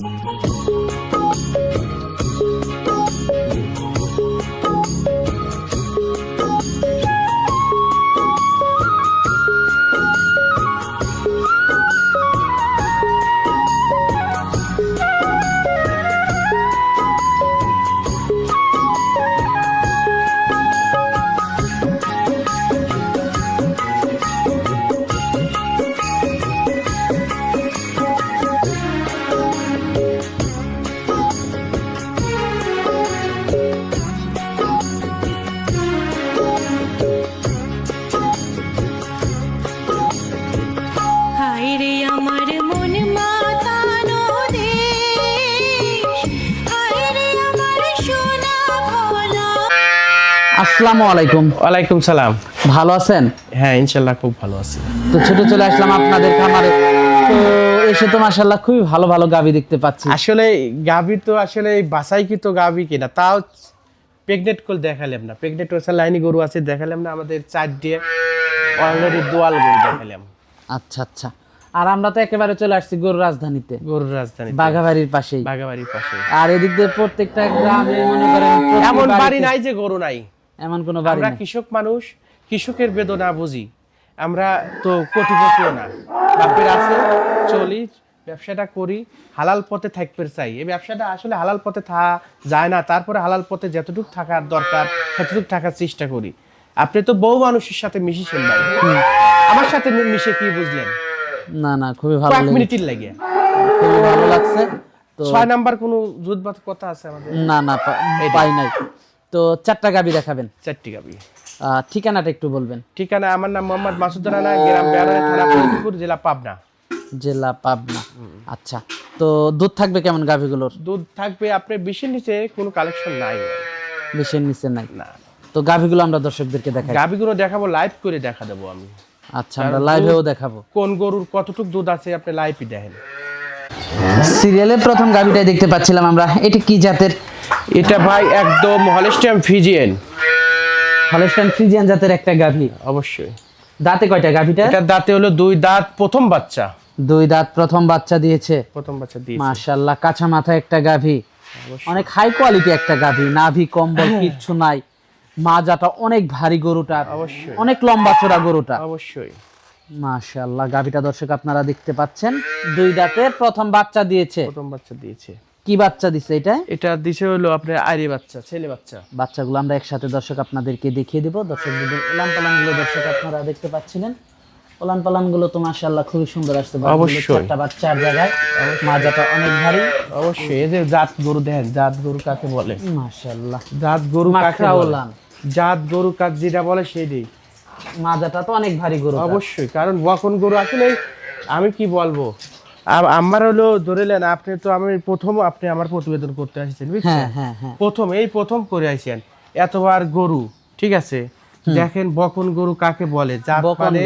হায় আসসালামু আলাইকুম। ওয়ালাইকুম সালাম। ভালো আছেন? হ্যাঁ ইনশাল্লাহ খুব ভালো আছি। তো ছুটে চলে আসলাম আপনাদের খামারে। তো এসে তো মাসাল্লাহ খুবই ভালো ভালো গাবি দেখতে পাচ্ছি। আসলে গাভি তো আসলে বাসাই কি তো গাভি কিনা তাও প্রেগনেন্ট করে দেখালাম না। প্রেগনেন্ট হচ্ছে লাইনি গরু আছে দেখালাম না। আমাদের চার দিয়ে অলরেডি দোয়াল গরু দেখালাম। আচ্ছা আচ্ছা। আর আমরা তো একেবারে চলে আসছি গরুর রাজধানীতে। গরুর রাজধানী বাঘাবাড়ির পাশেই। বাগাবাড়ির পাশে আর এদিক দিয়ে প্রত্যেকটা গ্রামে মনে করেন এমন বাড়ি নাই যে গরু নাই। এমন কোনো বাড়ি আমরা কৃষক মানুষ কৃষকের বেদনা বুঝি। আমরা তো কোটিপতিও না। বাপের আছে চলি ব্যবসাটা করি হালাল পথে থাকতে চাই। এই ব্যবসাটা আসলে হালাল পথে থাকা যায় না। তারপরে হালাল পথে যতটুকু থাকার দরকার ততটুকু থাকার চেষ্টা করি। আপনি তো বহু মানুষের সাথে মিশিছেন ভাই। আমার সাথে মিশে কি বুঝলেন? না না খুবই ভালো লেগেছে। মিনিটের লাগে। খুবই ভালো লাগছে। তো ছয় নাম্বার কোনো যুদ্ধবাদ কথা আছে আমাদের? না না পাই নাই। তো চারটা গাবি দেখাবেন। চারটি গাবি। ঠিকানাটা একটু বলবেন। ঠিকানা আমার নাম মোহাম্মদ মাসুদ রানা গ্রাম বেড়ায় থানা ফরিদপুর জেলা পাবনা। জেলা পাবনা। আচ্ছা তো দুধ থাকবে কেমন গাভিগুলোর দুধ থাকবে আপনার বিশের নিচে কোনো কালেকশন নাই। বেশির নিচে নাই? না। তো গাভিগুলো আমরা দর্শকদেরকে দেখাই। গাবিগুলো দেখাবো লাইভ করে দেখা দেবো আমি। আচ্ছা আমরা লাইভেও দেখাবো। কোন গরুর কতটুক দুধ আছে আপনি লাইভই দেখেন। সিরিয়ালের প্রথম গাভিটাই দেখতে পাচ্ছিলাম আমরা। এটা কি জাতের? এটা ভাই একদম হলেস্টিয়াম ফিজিয়ান হলস্টাইন ফ্রিজিয়ান জাতের একটা গাভি। অবশ্যই। দাঁতে কয়টা গাভিটা? এটার দাঁতে হলো দুই দাঁত প্রথম বাচ্চা। দুই দাঁত প্রথম বাচ্চা দিয়েছে। প্রথম বাচ্চা দিয়ে মাশাআল্লাহ কাঁচা মাথা একটা গাভি। অনেক হাই কোয়ালিটি একটা গাভি নাভি কম্বল কিচ্ছু নাই। মাজাটা অনেক ভারী গরুটার অবশ্যই। অনেক লম্বা চড়া গরুটা। অবশ্যই। মাশাআল্লাহ গাভিটা দর্শক আপনারা দেখতে পাচ্ছেন। দুই দাঁতের প্রথম বাচ্চা দিয়েছে। প্রথম বাচ্চা দিয়েছে। কি বাচ্চা দিছে এটা? এটা দিছে হলো আপনার আইরি বাচ্চা ছেলে বাচ্চা। বাচ্চাগুলো আমরা একসাথে দর্শক আপনাদেরকে দেখিয়ে দিব। দর্শক ওলান পালানগুলো দর্শক আপনারা দেখতে পাচ্ছিলেন। ওলান পালানগুলো তো মাশাআল্লাহ খুবই সুন্দর আসছে। অবশ্যই। চারটা বাচ্চার জায়গায়। মাজাটা অনেক ভারী। অবশ্যই। এই যে জাত গরু দেখেন জাত গরু কাকে বলে? মাশাআল্লাহ। জাত গরু কাকে ওলান। জাত গরু কাক যেটা বলে সেই সেটাই মাজাটা তো অনেক ভারী গরু অবশ্যই। কারণ বকন গরু আসলে আমি কি বলব? আমার হলো ধরেলেন আপনি তো আমি প্রথম আপনি আমার প্রতিবেদন করতে আসছেন বুঝছেন? হ্যাঁ হ্যাঁ হ্যাঁ। প্রথম এই প্রথম করে আইছেন এতবার গরু ঠিক আছে? দেখেন বকন গরু কাকে বলে জাত মানে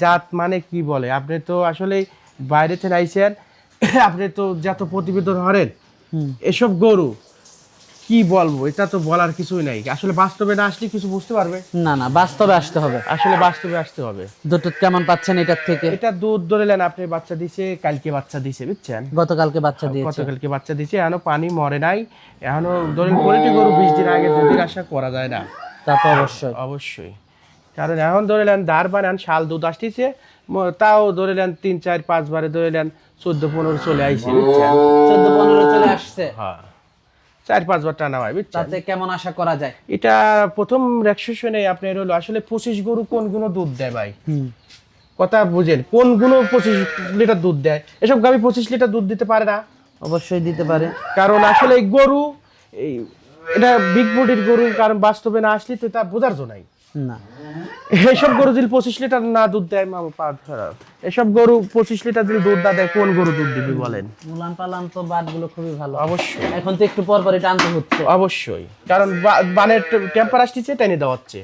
জাত মানে কি বলে? আপনি তো আসলে বাইরে থেকে আইছেন আপনি তো যত প্রতিবেদন হরেন এসব গরু কি বলব? এটা তো বলার কিছুই নাই। আসলে বাস্তবে না আসলে কিছু বুঝতে পারবে? না না বাস্তবে আসতে হবে। আসলে বাস্তবে আসতে হবে। দুধ কেমন পাচ্ছেন এটার থেকে? এটা দুধ ধরেলেন আপনি বাচ্চা দিছে কালকে বাচ্চা দিছে বুঝছেন? গতকালকে বাচ্চা দিয়েছে। গতকালকে বাচ্চা দিছে এখনও পানি মরে নাই। এখনও ধরেন কোয়ালিটি গরু বিশ দিন আগে দুধের আশা করা যায় না। তা তো অবশ্যই। অবশ্যই। কারণ এখন ধরে নেন ধার বানান শাল দুধ আসতেছে তাও ধরে নেন তিন চার পাঁচ বারে ধরে নেন চোদ্দ পনেরো চলে আইছে বুঝছেন? চোদ্দ পনেরো চলে আসছে। হ্যাঁ। চার পাঁচ বার টানা হয় বুঝছেন? তাতে কেমন আশা করা যায়? এটা প্রথম রেক্সেশনে আপনার হলো আসলে পঁচিশ গরু কোনগুলো দুধ দেয় ভাই? কথা বুঝেন কোনগুলো পঁচিশ লিটার দুধ দেয়? এসব গাভি পঁচিশ লিটার দুধ দিতে পারে না। অবশ্যই দিতে পারে। কারণ আসলে গরু এই এটা বিগ বডির গরু কারণ বাস্তবে না আসলে তো তা বোঝার জন্য নাই। না। গরু যদি পঁচিশ লিটার না দুধ দেয় খারাপ এসব গরু পঁচিশ লিটার যদি দুধ না দেয় কোন গরু দুধ দিবি বলেন? মুলান পালান তো বাটগুলো খুবই ভালো। অবশ্যই। এখন তো একটু পর এটা আনতে হচ্ছে। অবশ্যই। কারণ বানের টেম্পার আসতেছে টেনে দেওয়া হচ্ছে।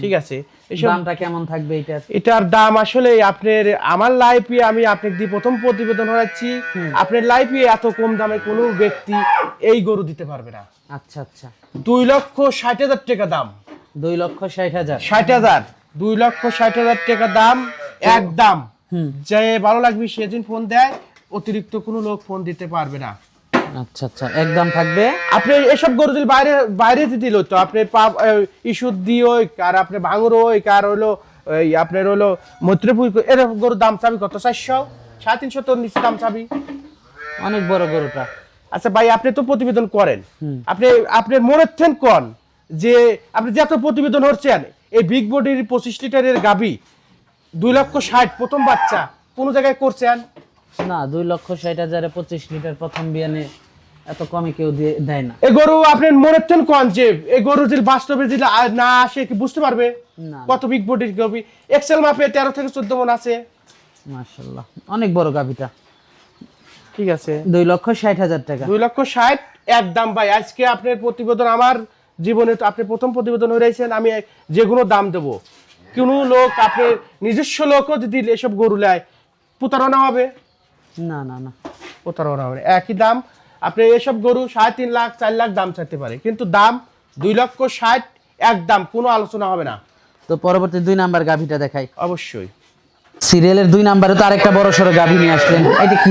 ঠিক আছে? এসব দামটা কেমন থাকবে এটার এটার দাম আসলে আপনার আমার লাইফে আমি আপনাকে দিয়ে প্রথম প্রতিবেদন হয়েছি আপনার লাইফে এত কম দামে কোনো ব্যক্তি এই গরু দিতে পারবে না। আচ্ছা আচ্ছা। দুই লক্ষ ষাট হাজার টাকা দাম। দুই লক্ষ ষাট হাজার। ষাট হাজার। দুই লক্ষ ষাট হাজার টাকা দাম এক দাম হুম। যে ভালো লাগবে সেদিন ফোন দেয় অতিরিক্ত কোনো লোক ফোন দিতে পারবে না। আচ্ছা আচ্ছা একদম থাকবে। আপনি এসব গরু যদি বাইরে বাইরে দিল তো আপনি ইস্যু দিয়ে ওই আর আপনি ভাঙর ওই আর হলো ওই আপনার হলো মৈত্রীপুর এরকম গরুর দাম চাবি কত? চারশো? সাড়ে তিনশো তোর নিচে দাম চাবি। অনেক বড় গরুটা। আচ্ছা ভাই আপনি তো প্রতিবেদন করেন। আপনি আপনার মনে থেন কন? যে আপনি যে এত প্রতিবেদন হচ্ছেন এই বিগ বডির পঁচিশ লিটারের গাবি দুই লক্ষ ষাট প্রথম বাচ্চা কোন জায়গায় করছেন? না দুই লক্ষ ষাট হাজারে পঁচিশ লিটার প্রথম বিয়ানে এত কমে কেউ দিয়ে দেয় না। এই গরু আপনি মনে থেন কন যে এই গরু যদি বাস্তবে যদি না আসে কি বুঝতে পারবে? কত বিগ বডির গাবি এক্সেল মাপে তেরো থেকে চোদ্দ মন আছে। মাশাল্লাহ অনেক বড় গাভিটা। ঠিক আছে। দুই লক্ষ ষাট হাজার টাকা। দুই লক্ষ ষাট এক দাম ভাই আজকে আপনার প্রতিবেদন আমার জীবনে তো আপনি প্রথম প্রতিবেদন হয়ে রয়েছেন আমি যে কোনো দাম দেবো। কোনো লোক আপনি নিজস্ব লোকও যদি এসব গরু নেয় প্রতারণা হবে? না না না। প্রতারণা হবে। একই দাম আপনি এসব গরু সাড়ে তিন লাখ চার লাখ দাম চাইতে পারে কিন্তু দাম দুই লক্ষ ষাট এক দাম কোনো আলোচনা হবে না। তো পরবর্তী দুই নাম্বার গাভীটা দেখাই। অবশ্যই। সিরিয়ালের দুই নাম্বারে তো আরেকটা বড় সড়ো গাভি নিয়ে আসলেন। এটা কি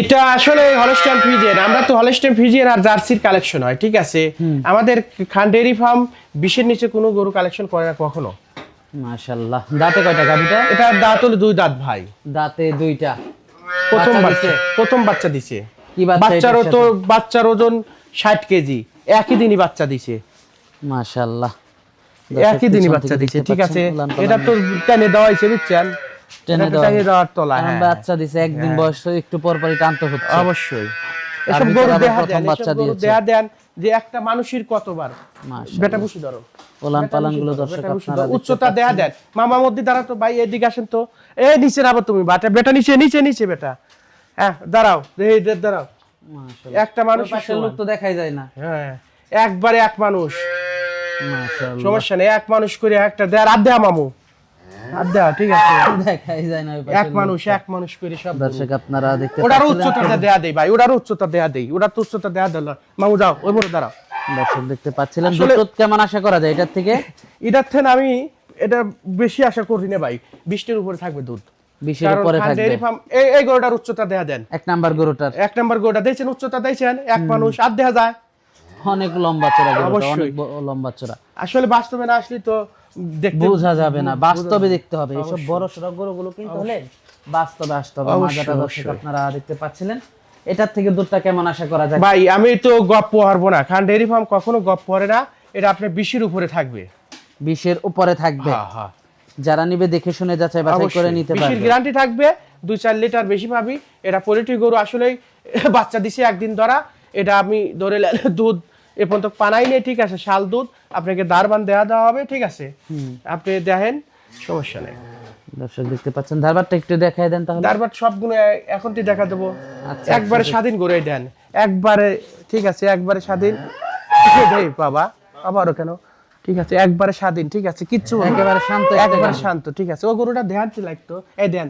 এটা আসলে হলস্টাইন ফিজিয়ান আমরা তো হলস্টাইন ফিজিয়ান আর জার্সির কালেকশন হয় ঠিক আছে? আমাদের খান ডেয়ারি ফার্ম বিশের নিচে কোনো গরু কালেকশন করে না কখনো। মাশাল্লাহ। দাঁতে কয়টা গাভীটা? এটা দাঁত হলো দুই দাঁত ভাই। দাঁতে দুইটা। প্রথম বাচ্চা প্রথম বাচ্চা দিছে। কি বাচ্চা বাচ্চারও এটার তো বাচ্চার ওজন ষাট কেজি। একই দিনই বাচ্চা দিছে। মাশাল্লাহ। একই দিনই বাচ্চা দিছে ঠিক আছে? এটা তো টেনে টেনে দেওয়ার তলা হ্যাঁ। বাচ্চা দিছে একদিন বয়স একটু পর পরই টানতে হচ্ছে। অবশ্যই। এসব গরু দেখা দেন গরু দেন যে একটা মানুষের কতবার। বেটা বুঝি ধরো। ওলান পালানগুলো দর্শক আপনারা উচ্চতা দেয়া দেন। মামা মধ্যে দাঁড়া তো ভাই এদিকে আসেন তো। এই নিচে নাবো তুমি বাটা বেটা নিচে নিচে নিচে বেটা। হ্যাঁ দাঁড়াও। এই দাঁড়াও। একটা মানুষ লোক তো দেখাই যায় না। হ্যাঁ। একবারে এক মানুষ। সমস্যা নেই এক মানুষ করে একটা দেয় আর দেয়া মামু। আর দেয়া ঠিক আছে। দেখাই যায় না এক মানুষ এক মানুষ করে সব। দর্শক আপনারা দেখতে ওটার উচ্চতা দেয়া দেই ভাই ওটার উচ্চতা দেয়া দেই ওটার তো উচ্চতা দেয়া দিল মামু যাও ওই মোড়ে দাঁড়াও। দর্শক দেখতে পাচ্ছিলেন আসলে- কেমন আশা করা যায় এটার থেকে? এটার থেকে আমি এটা বেশি আশা করি না ভাই বৃষ্টির উপরে থাকবে দুধ। বিশের উপরে থাকবে। ডেয়ারি ফার্ম এই গরুটার উচ্চতা দেয়া দেন। এক নাম্বার গরুটার। এক নাম্বার গরুটা দিয়েছেন উচ্চতা দিয়েছেন এক মানুষ আর দেখা যায়। অনেক লম্বা চড়া অবশ্যই। অনেক লম্বা চড়া। আসলে বাস্তবে না আসলে তো দেখতে বোঝা যাবে না বাস্তবে দেখতে হবে। এইসব বড় সড়ক গরুগুলো কিনতে হলে বাস্তবে আসতে হবে। মাজাটা দর্শক আপনারা দেখতে পাচ্ছিলেন। এটার থেকে দুধটা কেমন আশা করা যায়? ভাই আমি তো গপ্প হারবো না। খান ডেয়ারি ফার্ম কখনো গপ্প হারে না। এটা আপনার বিশের উপরে থাকবে। বিশের উপরে থাকবে। হ্যাঁ হ্যাঁ। যারা নিবে দেখে শুনে যাচাই বাছাই করে নিতে বিশের পারবে। গ্যারান্টি থাকবে। দুই চার লিটার বেশি পাবি। এটা পোলিট্রি গরু আসলেই বাচ্চা দিছে একদিন ধরা। এটা আমি ধরে দুধ এ পর্যন্ত পানাই নেই ঠিক আছে শাল দুধ আপনাকে দারবান দেওয়া দেওয়া হবে ঠিক আছে? আপনি দেখেন সমস্যা নেই। দর্শক দেখতে পাচ্ছেন ধারবারটা একটু দেন তাহলে। দারবার সবগুলো এখন দেখা দেবো। আচ্ছা, একবারে স্বাধীন করে দেন। একবারে ঠিক আছে একবারে স্বাধীন। দেই বাবা আবারও কেন? ঠিক আছে একবারে স্বাধীন ঠিক আছে কিচ্ছু একেবারে শান্ত একবারে শান্ত ঠিক আছে। ও গরুটা ধ্যান লাগতো। এই দেন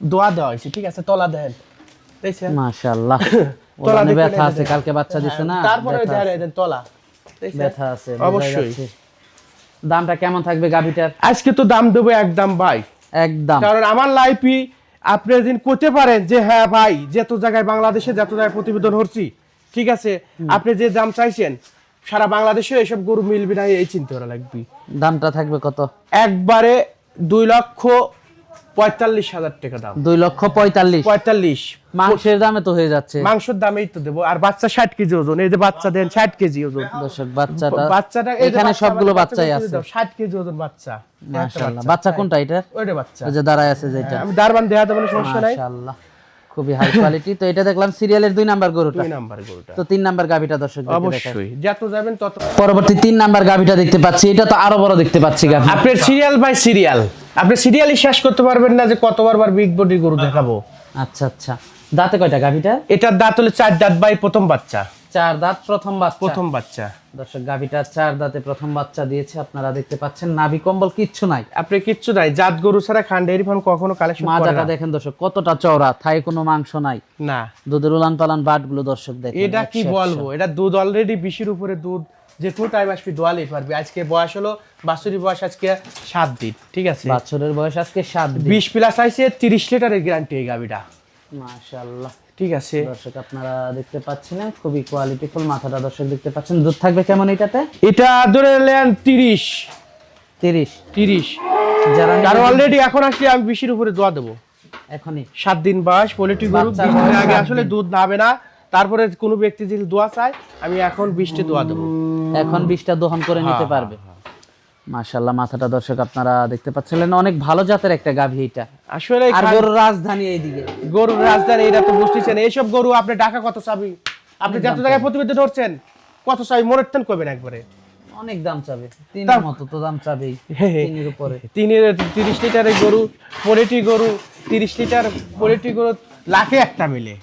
দোয়া দেওয়া হয়েছে ঠিক আছে তলা দেন। দেখছেন? মাশাআল্লাহ। তলা ব্যথা আছে কালকে বাচ্চা দিছে না তারপরে তলা। ব্যথা আছে অবশ্যই। দামটা কেমন থাকবে গাভিটার? আজকে তো দাম দেবো একদম ভাই। একদম। কারণ আমার লাইফই আপনি দিন করতে পারেন যে হ্যাঁ ভাই যত জায়গায় বাংলাদেশে যত জায়গায় প্রতিবেদন হচ্ছি ঠিক আছে? আপনি যে দাম চাইছেন সারা বাংলাদেশে এসব গরু মিলবে না এই চিন্তা করা লাগবে। দামটা থাকবে কত? একবারে দুই লক্ষ পঁয়তাল্লিশ হাজার টাকা দাম। দুই লক্ষ পঁয়তাল্লিশ। পঁয়তাল্লিশ। মাংসের দামে তো হয়ে যাচ্ছে। মাংসের দামেই তো দেবো। আর বাচ্চা ষাট কেজি ওজন। এই যে বাচ্চা দেন ষাট কেজি ওজন। দর্শক বাচ্চাটা বাচ্চাটা এখানে সবগুলো বাচ্চাই আছে। ষাট কেজি ওজন বাচ্চা। মাশাআল্লাহ। বাচ্চা কোনটা এটা ওইটা বাচ্চা। যে দাঁড়ায় আছে যেটা। আমি দারবান দেয়া দেবো সমস্যা নাই। মাশাআল্লাহ। খুবই হাই কোয়ালিটি তো এটা দেখলাম সিরিয়ালের দুই নাম্বার গরুটা। দুই নাম্বার গরুটা। তো তিন নাম্বার গাভিটা দর্শক। অবশ্যই। যত যাবেন তত পরবর্তী তিন নাম্বার গাভিটা দেখতে পাচ্ছি। এটা তো আরও বড় দেখতে পাচ্ছি গাভি আপনার সিরিয়াল বাই সিরিয়াল আপনি সিরিয়ালই শেষ করতে পারবেন না যে কতবার বার বিগ বডি গরু দেখাবো। আচ্ছা আচ্ছা। দাঁতে কয়টা গাভিটা? এটার দাঁত হলো চার দাঁত বাই প্রথম বাচ্চা। চার দাঁত প্রথম বাচ্চা। প্রথম বাচ্চা। দর্শক গাভিটা চার দাঁতে প্রথম বাচ্চা দিয়েছে আপনারা দেখতে পাচ্ছেন নাভি কম্বল কিচ্ছু নাই। আপনি কিচ্ছু নাই জাত গরু ছাড়া খান ডেয়ারি ফার্ম কখনো কালেকশন করে মাজাটা দেখেন দর্শক কতটা চওড়া থাই কোনো মাংস নাই। না। দুধের উলান পালান বাটগুলো দর্শক দেখেন এটা কি বলব? এটা দুধ অলরেডি বিশির উপরে দুধ যে টু টাইম আসবি দোয়ালেই পারবি। আজকে বয়স হলো বাছুরি বয়স আজকে সাত দিন ঠিক আছে? বাছরের বয়স আজকে সাত দিন। বিশ প্লাস আইসে তিরিশ লিটারের গ্যারান্টি এই গাবিটা মাশাআল্লাহ। ঠিক আছে। দর্শক আপনারা দেখতে পাচ্ছেন খুবই কোয়ালিটিফুল মাথাটা দর্শক দেখতে পাচ্ছেন। দুধ থাকবে কেমন এটাতে? এটা ধরে নেন তিরিশ। তিরিশ। তিরিশ। যারা কারণ অলরেডি এখন আসলে আমি বিশের উপরে দোয়া দেবো। এখনই। সাত দিন বয়স পোলিট্রি গরু আগে আসলে দুধ নাবে না। তারপরে কোনো ব্যক্তি যদি দোয়া চায় আমি এখন বৃষ্টি দোয়া দেবো। এখন বিষটা দহন করে নিতে হ্যাঁ, পারবে। মাশাআল্লাহ মাথাটা দর্শক আপনারা দেখতে পাচ্ছিলেন অনেক ভালো জাতের একটা গাভী এটা আসলে আর গরুর রাজধানী এইদিকে। গরুর রাজধানী এটা তো বুঝতেছেন এইসব গরু আপনি টাকা কত চাবি? আপনি যত জায়গায় প্রতিবেদন ধরছেন কত চাবি মনের করবেন একবারে? অনেক দাম চাবে তিনের মতো তো দাম চাবেই। তিনের উপরে। তিনের তিরিশ লিটারের গরু পোলিট্রি গরু তিরিশ লিটার পোলিট্রি গরু লাখে একটা মিলে।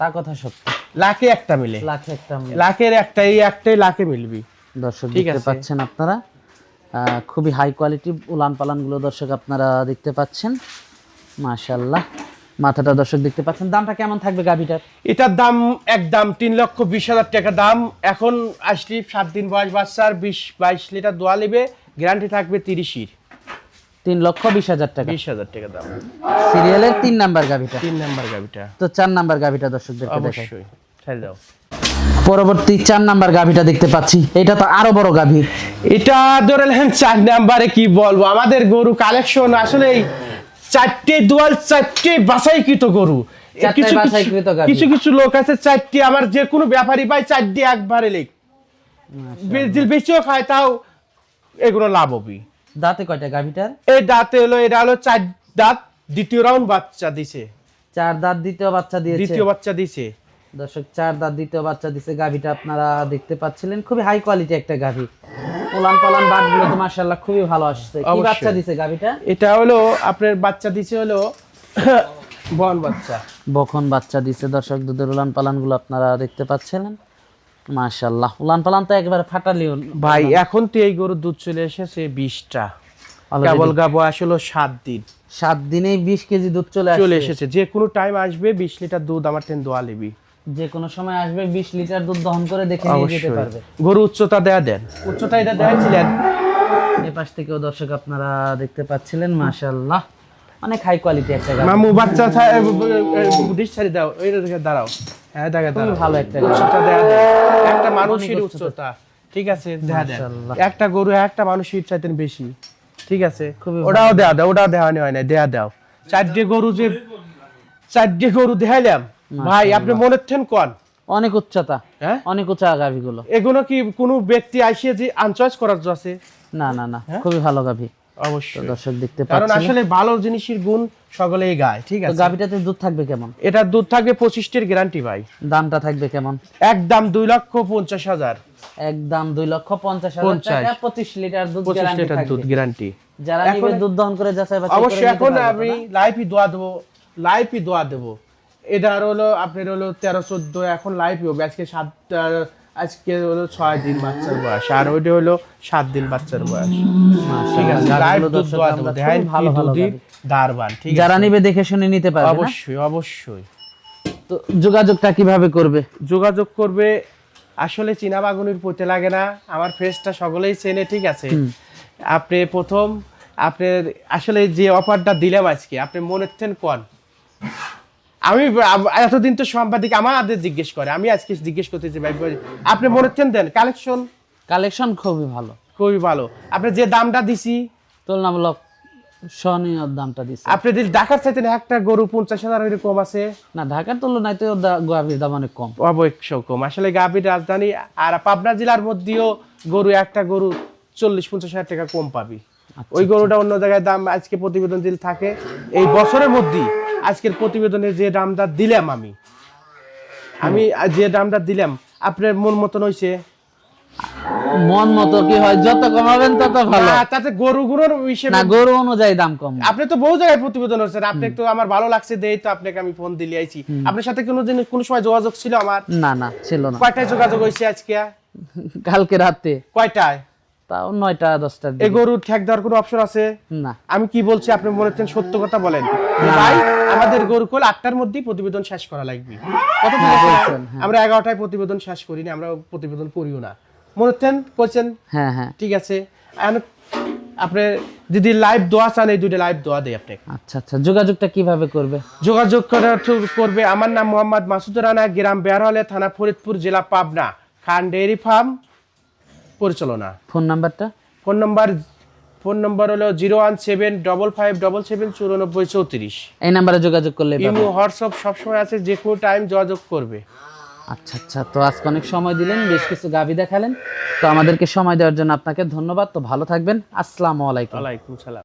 তা কথা সত্য। লাখে একটা মিলে। লাখে একটা মিলে। লাখের একটা এই একটাই লাখে মিলবি। দর্শক দেখতে পাচ্ছেন আপনারা খুবই হাই কোয়ালিটি উলান পালানগুলো দর্শক আপনারা দেখতে পাচ্ছেন। মাশাআল্লাহ মাথাটা দর্শক দেখতে পাচ্ছেন। দামটা কেমন থাকবে গাভিটার? এটার দাম একদম তিন লক্ষ বিশ হাজার টাকা দাম। এখন আসলি সাত দিন বয়স বাচ্চার বিশ বাইশ লিটার দোয়া নেবে। গ্যারান্টি থাকবে তিরিশির। তিন লক্ষ বিশ হাজার টাকা। বিশ হাজার টাকা দাম। সিরিয়ালের তিন নাম্বার গাভিটা। তিন নাম্বার গাবিটা তো চার নাম্বার গাভিটা দর্শকদেরকে দেখাই। অবশ্যই। দাও। পরবর্তী চার নাম্বার গাভিটা দেখতে পাচ্ছি। এটা তো আরও বড় গাভি। এটা ধরে নেন চার নাম্বারে কি বলব? আমাদের গরু কালেকশন আসলে চারটে দোয়াল চারটে বাছাইকৃত গরু। কিছু কিছু- লোক আছে চারটি আমার যে কোনো ব্যাপারী চারটি একবারে লেখ বেশিও খায় তাও এগুলো লাভ হবে দাঁতে কয়টা গাভিটার? এই দাঁতে হলো এটা হলো চার দাঁত দ্বিতীয় রাউন্ড বাচ্চা দিছে। চার দাঁত দ্বিতীয় বাচ্চা দিয়েছে। দ্বিতীয় বাচ্চা দিছে। দর্শক চার দাঁত দ্বিতীয় বাচ্চা দিছে গাভিটা। আপনারা দেখতে পাচ্ছিলেন খুবই হাই কোয়ালিটি একটা গাভি। উলান পালান বাটগুলো তো মাশাআল্লাহ খুবই ভালো আসছে। কি বাচ্চা দিছে গাভিটা? এটা হলো আপনার বাচ্চা দিছে হলো বন বাচ্চা। বখন বাচ্চা দিছে দর্শক দুধের উলান পালানগুলো আপনারা দেখতে পাচ্ছিলেন। মাশাআল্লাহ উলান পালান তো একবার ফাটালিও ভাই এখন তো এই গরুর দুধ চলে এসেছে বিশটা। কেবল গা বয়স হলো সাত দিন। সাত দিনেই বিশ কেজি দুধ চলে চলে এসেছে। যে কোনো টাইম আসবে বিশ লিটার দুধ আমার ট্রেন দোয়া লিবি। যে কোনো সময় আসবে বিশ লিটার দুধ দহন করে দেখে নিয়ে যেতে পারবে। গরু উচ্চতা দেয়া দেন। উচ্চতা এটা দেখাচ্ছিলেন এ পাশ থেকেও দর্শক আপনারা দেখতে পাচ্ছিলেন মাশাআল্লাহ। অনেক হাই কোয়ালিটি একটা গাভি মামু বাচ্চা ডিশ ছাড়ি দাও। ওই দিকে দাঁড়াও। হ্যাঁ দেখে দাঁড়াও। ভালো একটা। উচ্চতা দেয়া দেন। একটা মানুষের উচ্চতা। ঠিক আছে দেখা দেন। মাশাআল্লাহ। একটা গরু একটা মানুষের চাইতেন বেশি। ঠিক আছে? ওটাও দেয়া দাও ওটাও দেওয়া হয় না দেয়া দাও চারটে গরু যে চারটে গরু দেখাইলাম। ভাই আপনি মনে হচ্ছেন কন? অনেক উচ্চতা। হ্যাঁ? অনেক উঁচা গাভিগুলো এগুলো কি কোনো ব্যক্তি আসিয়ে যে আনচয়েস করার জন্য আছে? না না না। হ্যাঁ? খুবই ভালো গাভি। অবশ্যই। দর্শক দেখতে কারণ আসলে ভালো জিনিসের গুণ সকলেই গায় ঠিক আছে? গাভিটাতে দুধ থাকবে কেমন? এটার দুধ থাকবে পঁচিশটির গ্যারান্টি ভাই। দামটা থাকবে কেমন? একদম দুই লক্ষ পঞ্চাশ হাজার। একদম দুই লক্ষ পঞ্চাশ হাজার। টাকা পঁচিশ লিটার দুধ পঁচিশ লিটার দুধ গ্যারান্টি যারা দুধ দহন করে যাচাই অবশ্যই এখন আমি দাদা। দোয়া দেবো লাইভই দোয়া দেবো। এটার হলো আপনার হলো তেরো চোদ্দ এখন লাইভ হবে। আজকে সাত আজকে হলো ছয় দিন বাচ্চার বয়স। আর ওইটা হলো সাত দিন বাচ্চার বয়স। ঠিক আছে লাইভ ভালো ভালো দারবান ঠিক যারা নিবে দেখে শুনে নিতে পারবে অবশ্যই অবশ্যই। তো যোগাযোগটা কীভাবে করবে? যোগাযোগ করবে আসলে চীনা বাগুনির পইতে লাগে না। আমার ফেসটা সকলেই চেনে ঠিক আছে? আপনি প্রথম আপনার আসলে যে অফারটা দিলাম আজকে আপনি মনে হচ্ছেন কন? আমি এতদিন তো সাংবাদিক আমাদের জিজ্ঞেস করে আমি আজকে জিজ্ঞেস করতেছি ভাই ভাই, আপনি মনে হচ্ছেন দেন কালেকশন কালেকশন খুবই ভালো। খুবই ভালো। আপনি যে দামটা দিছি? তুলনামূলক সহনীয় দামটা দিচ্ছে আপনি যদি ঢাকার চাইতেন একটা গরু পঞ্চাশ হাজার এরকম আছে? না ঢাকার তুলনায় তো গাভির দাম অনেক কম। অবশ্য কম। আসলে গাভীর রাজধানী আর পাবনা জেলার মধ্যেও গরু একটা গরু চল্লিশ পঞ্চাশ হাজার টাকা কম পাবি। ওই গরুটা অন্য জায়গায় দাম আজকে প্রতিবেদন যদি থাকে। এই বছরের মধ্যেই আজকের প্রতিবেদনে যে দামটা দিলাম আমি আমি যে দামটা দিলাম আপনার মন মতন হয়েছে মন মতো কি হয়? যত কমাবেন তত ভালো। তাতে গরুগুলোর হিসেবে না গরু অনুযায়ী দাম কম। আপনি তো বহু জায়গায় প্রতিবেদন হচ্ছেন আপনি তো আমার ভালো লাগছে দেই তো আপনাকে আমি ফোন দিলে আইছি। আপনার সাথে কোনো দিন কোনো সময় যোগাযোগ ছিল আমার? না না ছিল না। কয়টায় যোগাযোগ হয়েছে আজকে? কালকে রাতে। কয়টায়? তাও নয়টা দশটার এই গরুর ঠেক দেওয়ার কোনো অপশন আছে? না। আমি কি বলছি আপনি মনে হচ্ছেন সত্য কথা বলেন? আমাদের গরু কোল আটটার মধ্যেই প্রতিবেদন শেষ করা লাগবে। কত হ্যাঁ, বলেছেন? বলছেন, হ্যাঁ। আমরা এগারোটায় প্রতিবেদন শেষ করিনি আমরা প্রতিবেদন করিও না। মনে হচ্ছেন? করছেন হ্যাঁ হ্যাঁ। ঠিক আছে। আপনি যদি লাইভ দোয়া চান এই দুইটা লাইভ দোয়া দেয় আপনাকে। আচ্ছা আচ্ছা। যোগাযোগটা কীভাবে করবে? যোগাযোগ করবে। আমার নাম মোহাম্মদ মাসুদ রানা গ্রাম বেহারহলে থানা ফরিদপুর জেলা পাবনা খান ডেয়ারি ফার্ম। পরিচালনা। ফোন নাম্বারটা? ফোন নাম্বার ফোন নম্বর হলো zero one seven double five double seven চুরানব্বই চৌত্রিশ। এই নাম্বারে যোগাযোগ করলে ইমো হোয়াটসঅ্যাপ সবসময় আছে যে কোনো টাইম যোগাযোগ করবে। আচ্ছা আচ্ছা তো আজকে অনেক সময় দিলেন বেশ কিছু গাভি দেখালেন। তো আমাদেরকে সময় দেওয়ার জন্য আপনাকে ধন্যবাদ। তো ভালো থাকবেন। আসসালামু আলাইকুম। ওয়ালাইকুম সালাম।